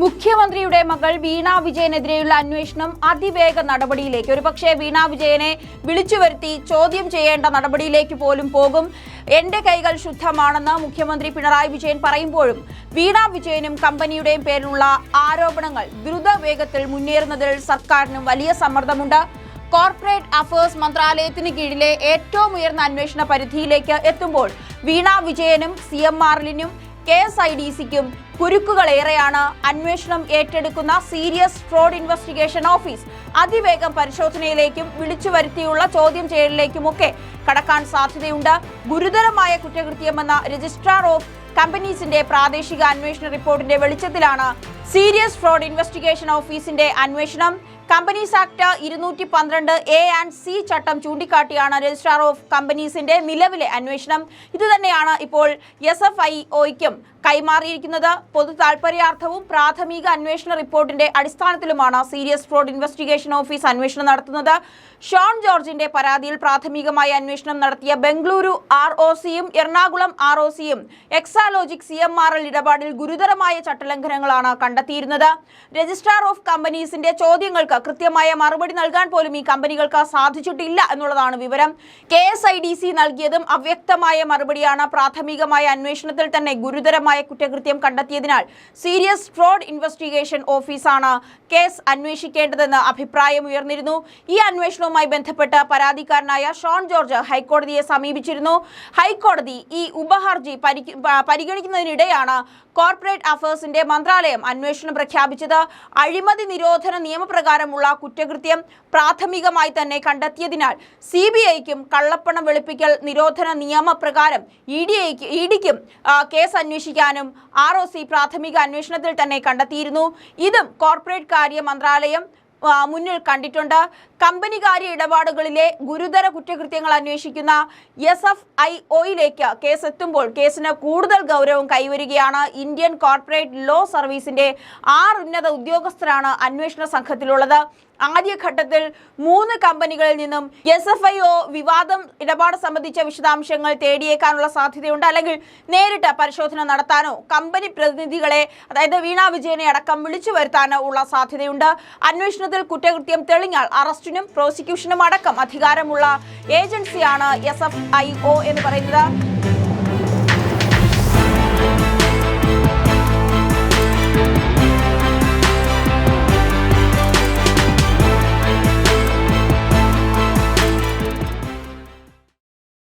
മുഖ്യമന്ത്രിയുടെ മകൾ വീണ വിജയനെതിരെയുള്ള അന്വേഷണം അതിവേഗ നടപടിയിലേക്ക്. ഒരുപക്ഷെ വീണ വിജയനെ വിളിച്ചു വരുത്തി ചോദ്യം ചെയ്യേണ്ട നടപടിയിലേക്ക് പോലും പോകും. എന്റെ കൈകൾ ശുദ്ധമാണെന്ന് മുഖ്യമന്ത്രി പിണറായി വിജയൻ പറയുമ്പോഴും വീണ വിജയനും കമ്പനിയുടെയും പേരിലുള്ള ആരോപണങ്ങൾ ദ്രുതവേഗത്തിൽ മുന്നേറുന്നതിൽ സർക്കാരിനും വലിയ സമ്മർദ്ദമുണ്ട്. കോർപ്പറേറ്റ് അഫയേഴ്സ് മന്ത്രാലയത്തിന് കീഴിലെ ഏറ്റവും ഉയർന്ന അന്വേഷണ പരിധിയിലേക്ക് എത്തുമ്പോൾ വീണ വിജയനും സി എം ആറിലിനും കെ എസ് ഐ ഡി സിക്കും കുരുക്കുകളേറെയാണ് അന്വേഷണം ഏറ്റെടുക്കുന്ന സീരിയസ് ഫ്രോഡ് ഇൻവെസ്റ്റിഗേഷൻ ഓഫീസ്. അതിവേഗം പരിശോധനയിലേക്കും വിളിച്ചു വരുത്തിയുള്ള ചോദ്യം ചെയ്യലിലേക്കുമൊക്കെ കടക്കാൻ സാധ്യതയുണ്ട്. ഗുരുതരമായ കുറ്റകൃത്യമെന്ന രജിസ്ട്രാർ ഓഫ് കമ്പനീസിന്റെ പ്രാദേശിക അന്വേഷണ റിപ്പോർട്ടിന്റെ വെളിച്ചത്തിലാണ് സീരിയസ് ഫ്രോഡ് ഇൻവെസ്റ്റിഗേഷൻ ഓഫീസിന്റെ അന്വേഷണം. കമ്പനീസ് ആക്ട് ഇരുന്നൂറ്റി പന്ത്രണ്ട് എ ആൻഡ് സി ചട്ടം ചൂണ്ടിക്കാട്ടിയാണ് രജിസ്ട്രാർ ഓഫ് കമ്പനീസിന്റെ നിലവിലെ അന്വേഷണം. ഇതുതന്നെയാണ് ഇപ്പോൾ എസ് എഫ് ഐ ഒയ്ക്കും കൈമാറിയിരിക്കുന്നത് പൊതു താൽപര്യാർത്ഥവും പ്രാഥമിക അന്വേഷണ റിപ്പോർട്ടിന്റെ അടിസ്ഥാനത്തിലുമാണ് സീരിയസ് ഫ്രോഡ് ഇൻവെസ്റ്റിഗേഷൻ ഓഫീസ് അന്വേഷണം നടത്തുന്നത്. ഷോൺ ജോർജിന്റെ പരാതിയിൽ പ്രാഥമികമായി അന്വേഷണം നടത്തിയ ബംഗളൂരു ആർ ഒ സിയും എറണാകുളം ആർ ഒ സിയും Exalogic C M R L ഇടപാടിൽ ഗുരുതരമായ ചട്ടലംഘനങ്ങളാണ് കണ്ടെത്തിയിരുന്നത്. രജിസ്ട്രാർ ഓഫ് കമ്പനീസിന്റെ ചോദ്യങ്ങൾക്ക് കൃത്യമായ മറുപടി നൽകാൻ പോലും ഈ കമ്പനികൾക്ക് സാധിച്ചിട്ടില്ല എന്നുള്ളതാണ് വിവരം. K S I D C നൽകിയതും അവ്യക്തമായ മറുപടിയാണ് പ്രാഥമികമായ അന്വേഷണത്തിൽ തന്നെ ഗുരുതരമായ കുറ്റകൃത്യം കണ്ടെത്തിയതിനാൽ സീരിയസ് ഫ്രോഡ് ഇൻവെസ്റ്റിഗേഷൻ ഓഫീസാണ് കേസ് അന്വേഷിക്കേണ്ടതെന്ന് അഭിപ്രായം ഉയർന്നിരുന്നു. ഈ അന്വേഷണവുമായി ബന്ധപ്പെട്ട് പരാതിക്കാരനായ ഷോൺ ജോർജ് ഹൈക്കോടതിയെ സമീപിച്ചിരുന്നു. ഹൈക്കോടതി ഈ ഉപഹർജി പരിഗ- പരിഗണിക്കുന്നതിനിടെയാണ് കോർപ്പറേറ്റ് അഫയേഴ്സിന്റെ മന്ത്രാലയം അന്വേഷണം പ്രഖ്യാപിച്ചത്. അഴിമതി നിരോധന നിയമപ്രകാരമുള്ള കുറ്റകൃത്യം പ്രാഥമികമായി തന്നെ കണ്ടെത്തിയതിനാൽ സി ബി ഐക്കും കള്ളപ്പണം വെളുപ്പിക്കൽ നിരോധന നിയമപ്രകാരം ഇ ഡി ഐക്ക് ഇ ഡിക്കും കേസ് അന്വേഷിക്കാനും ആർ ഒ സി പ്രാഥമിക അന്വേഷണത്തിൽ തന്നെ കണ്ടെത്തിയിരുന്നു. ഇതും കോർപ്പറേറ്റ് കാര്യ മന്ത്രാലയം മുന്നിൽ കണ്ടിട്ടുണ്ട്. കമ്പനികാര്യ ഇടപാടുകളിലെ ഗുരുതര കുറ്റകൃത്യങ്ങൾ അന്വേഷിക്കുന്ന എസ് എഫ് ഐ ഒയിലേക്ക് കേസ് എത്തുമ്പോൾ കേസിന് കൂടുതൽ ഗൗരവം കൈവരികയാണ് ഇന്ത്യൻ കോർപ്പറേറ്റ് ലോ സർവീസിന്റെ ആറ് ഉന്നത ഉദ്യോഗസ്ഥരാണ് അന്വേഷണ സംഘത്തിലുള്ളത്. ആദ്യഘട്ടത്തിൽ മൂന്ന് കമ്പനികളിൽ നിന്നും എസ് എഫ് ഐ ഒ വിവാദം ഇടപാട് സംബന്ധിച്ച വിശദാംശങ്ങൾ തേടിയേക്കാനുള്ള സാധ്യതയുണ്ട്. അല്ലെങ്കിൽ നേരിട്ട് പരിശോധന നടത്താനോ കമ്പനി പ്രതിനിധികളെ അതായത് വീണ വിജയനെ അടക്കം വിളിച്ചു വരുത്താനോ ഉള്ള സാധ്യതയുണ്ട്. അന്വേഷണത്തിൽ കുറ്റകൃത്യം തെളിഞ്ഞാൽ അറസ്റ്റിനും പ്രോസിക്യൂഷനും അടക്കം അധികാരമുള്ള ഏജൻസിയാണ് എസ് എഫ് ഐ ഒ എന്ന് പറയുന്നത്.